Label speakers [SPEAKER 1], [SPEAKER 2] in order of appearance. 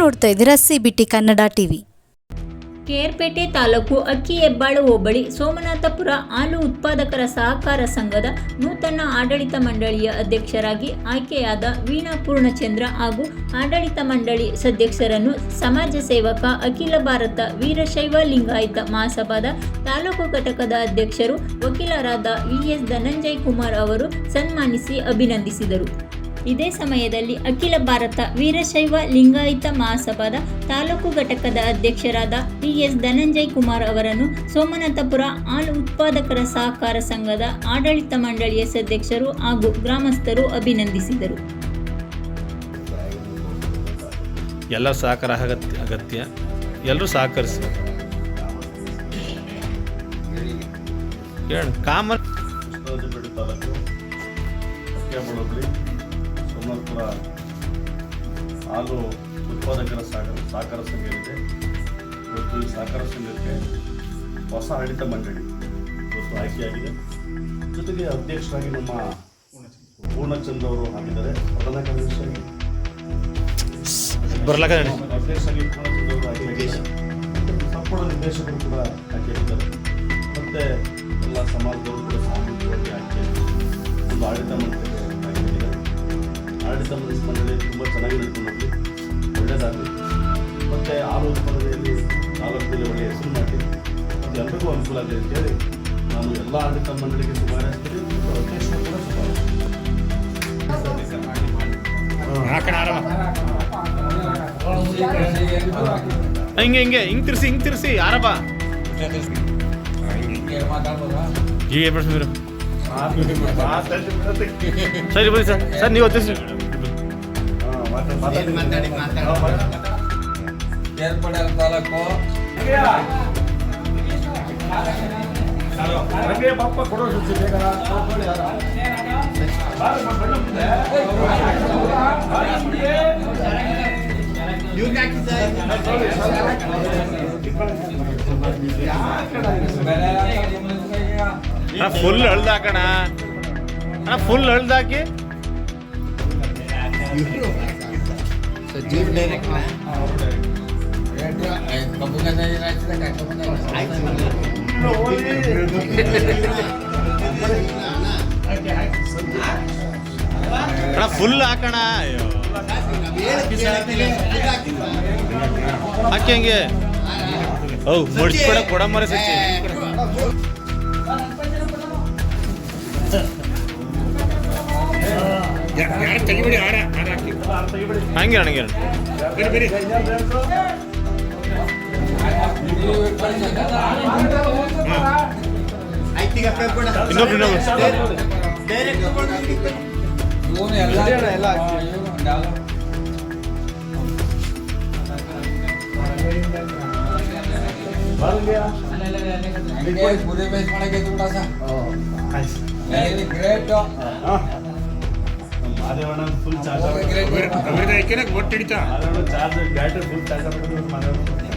[SPEAKER 1] ನೋಡ್ತಾ ಇದ್ದೀರಾ CBT Kannada TV.
[SPEAKER 2] Kerpete taluk Akki Hebbalu ಹೋಬಳಿ ಸೋಮನಾಥಪುರ ಹಾಲು ಉತ್ಪಾದಕರ ಸಹಕಾರ ಸಂಘದ ನೂತನ ಆಡಳಿತ ಮಂಡಳಿಯ ಅಧ್ಯಕ್ಷರಾಗಿ ಆಯ್ಕೆಯಾದ ವೀಣಾ ಪೂರ್ಣಚಂದ್ರ ಹಾಗೂ ಆಡಳಿತ ಮಂಡಳಿ ಸದಸ್ಯರನ್ನು ಸಮಾಜ ಸೇವಕ ಅಖಿಲ ಭಾರತ ವೀರಶೈವ ಲಿಂಗಾಯತ ಮಹಾಸಭಾದ ತಾಲೂಕು ಘಟಕದ ಅಧ್ಯಕ್ಷರು ವಕೀಲರಾದ ವಿಎಸ್ ಧನಂಜಯ್ ಕುಮಾರ್ ಅವರು ಸನ್ಮಾನಿಸಿ ಅಭಿನಂದಿಸಿದರು. ಇದೇ ಸಮಯದಲ್ಲಿ ಅಖಿಲ ಭಾರತ ವೀರಶೈವ ಲಿಂಗಾಯತ ಮಹಾಸಭಾದ ತಾಲೂಕು ಘಟಕದ ಅಧ್ಯಕ್ಷರಾದ ಪಿಎಸ್ ಧನಂಜಯ್ ಕುಮಾರ್ ಅವರನ್ನು ಸೋಮನಾಥಪುರ ಹಾಲು ಉತ್ಪಾದಕರ ಸಹಕಾರ ಸಂಘದ ಆಡಳಿತ ಮಂಡಳಿಯ ಸದಸ್ಯರು ಹಾಗೂ ಗ್ರಾಮಸ್ಥರು ಅಭಿನಂದಿಸಿದರು.
[SPEAKER 3] ಎಲ್ಲ ಸಹಕಾರ ಅಗತ್ಯ ಅಗತ್ಯ. ಎಲ್ಲರೂ ಸಹಕರಿಸಿ. ಕಾಮನ್.
[SPEAKER 4] ತಾಲೂಕು ಹೋಬಳಿ ಹಾಲು ಉತ್ಪಾದಕರ ಸಹಕಾರ ಸಹಕಾರ ಸಂಘ ಇದೆ ಇವತ್ತು ಈ ಸಹಕಾರ ಸಂಘಕ್ಕೆ ಹೊಸ ಆಡಳಿತ ಮಂಡಳಿ ಇವತ್ತು ಆಯ್ಕೆಯಾಗಿದೆ. ಜೊತೆಗೆ ಅಧ್ಯಕ್ಷರಾಗಿ ನಮ್ಮ ಪೂರ್ಣಚಂದ್ರ ಅವರು ಆಗಿದ್ದಾರೆ ಪ್ರಧಾನ ಕಾರ್ಯದರ್ಶಿಯಾಗಿ ಅಧ್ಯಕ್ಷರಾಗಿ ಪೂರ್ಣಚಂದ್ರ ಅವರು ಆಗಿದ್ದಾರೆ ಸಂಪೂರ್ಣ ನಿರ್ದೇಶಕರು ಕೂಡ ಹಾಕಿದ್ದಾರೆ ಮತ್ತು ಎಲ್ಲ ಸಮಾಜದವರು ಕೂಡ ಸಾಮೂಹಿಕವಾಗಿ ಆಯ್ಕೆ. ಒಂದು ಆಡಳಿತ ಮಂಡಳಿ. ಮಂಡಳಿ ಮಂಡಳಿ ತುಂಬ ಚೆನ್ನಾಗಿ ನಡ್ಕೊಂಡು ಹೋಗಿ ಒಳ್ಳೆಯದಾಗಲಿ ಮತ್ತು ಹಾಲು ನಾಲ್ಕು ತಾಲೂಕಿನಲ್ಲಿ ಒಳ್ಳೆಯ ಹೆಸರು ಮಾಡಿ. ಅದು ಎಲ್ಲರಿಗೂ ಅನುಕೂಲ ಆಗಲಿ ಅಂತೇಳಿ ನಾನು ಎಲ್ಲ ಆಡಳಿತ ಮಂಡಳಿಗೆ ಶುಭಾರೈಸ್ತೀನಿ ಕೂಡ
[SPEAKER 3] ಹಿಂಗೆ ಹಿಂಗೆ ಹಿಂಗೆ ತಿರ್ಸಿ ಹಿಂಗೆ ತಿರ್ಸಿ ಯಾರಪ್ಪ ಈಗ ಸರಿ ಬನ್ನಿ ಸರ್. ಸರ್ ನೀವು ತಿರ್ಸಿ
[SPEAKER 5] ಏರ್ಪಡೆ ತಾಲೂಕು
[SPEAKER 3] ಅಣ್ಣ ಫುಲ್ ಹಳ್ದಾಕಣ ಫುಲ್ ಹಳ್ದಾಕಿ?
[SPEAKER 5] ಗದ್ದೆ ಹಾಕಿದಾಗ ಕಬ್ಬು
[SPEAKER 3] ಅಣ್ಣ ಫುಲ್ ಹಾಕಣ ಹಾಕಿ ಹಂಗೆ ಓ ಕೊಡ ಮರ ಸಚ್ಚಿ ಹಂಗೆ ಅಣ್ಣ ಹಂಗೆ ನನಗೆ ಇನ್ನೊಬ್ರು ಇನ್ನೊಬ್ರು
[SPEAKER 5] ಬಿಡ
[SPEAKER 4] Madevanna full charge Madevanna charge battery full charge